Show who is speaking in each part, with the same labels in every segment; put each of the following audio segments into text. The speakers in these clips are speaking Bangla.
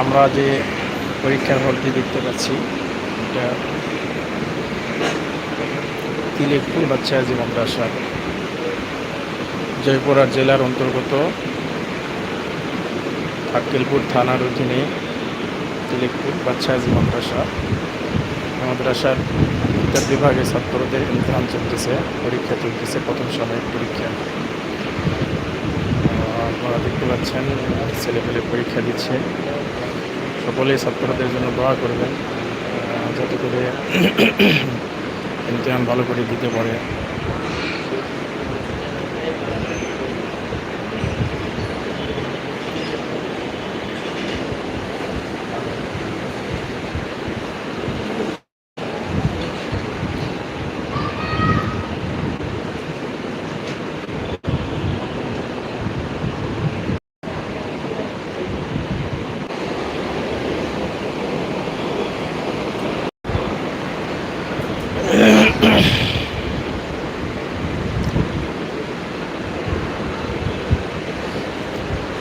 Speaker 1: আমরা যে পরীক্ষার হলটি দেখতে পাচ্ছি, এটা তিলেকপুর বাচ্চাজি মাদ্রাসা জয়পুরা জেলার অন্তর্গত আক্কেলপুর থানার অধীনে তিলেকপুর বাচ্চাজি মাদ্রাসা মাদ্রাসার বিভাগে ছাত্রদের ইমতিহান চলতেছে, পরীক্ষা চলতেছে, প্রথম সময়ের পরীক্ষা। পাচ্ছেন ছেলেপেলে পরীক্ষা দিচ্ছে। সকলেই ছাত্রদের জন্য দোয়া করবেন। যাতে করে ইমতিহান ভালো করে দিতে পারে।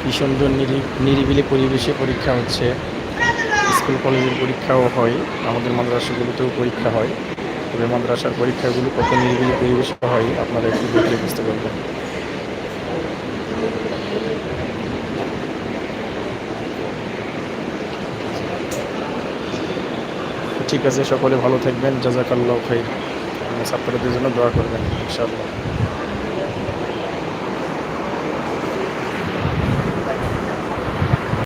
Speaker 1: কি সুন্দর নিরিবিলি পরিবেশে পরীক্ষা হচ্ছে। স্কুল, কলেজের পরীক্ষাও হয়। আমাদের মাদ্রাসাগুলোতেও পরীক্ষা হয়। তবে মাদ্রাসার পরীক্ষাগুলো কত নিরিবিলি পরিবেশে হয়, আপনারা একটু দেখলে বুঝতে পারবেন। ঠিক আছে, সকলে ভালো থাকবেন। জাজাকাল্লাহ খাই ছাত্রদের জন্য দোয়া করবেন, ইনশাআল্লাহ।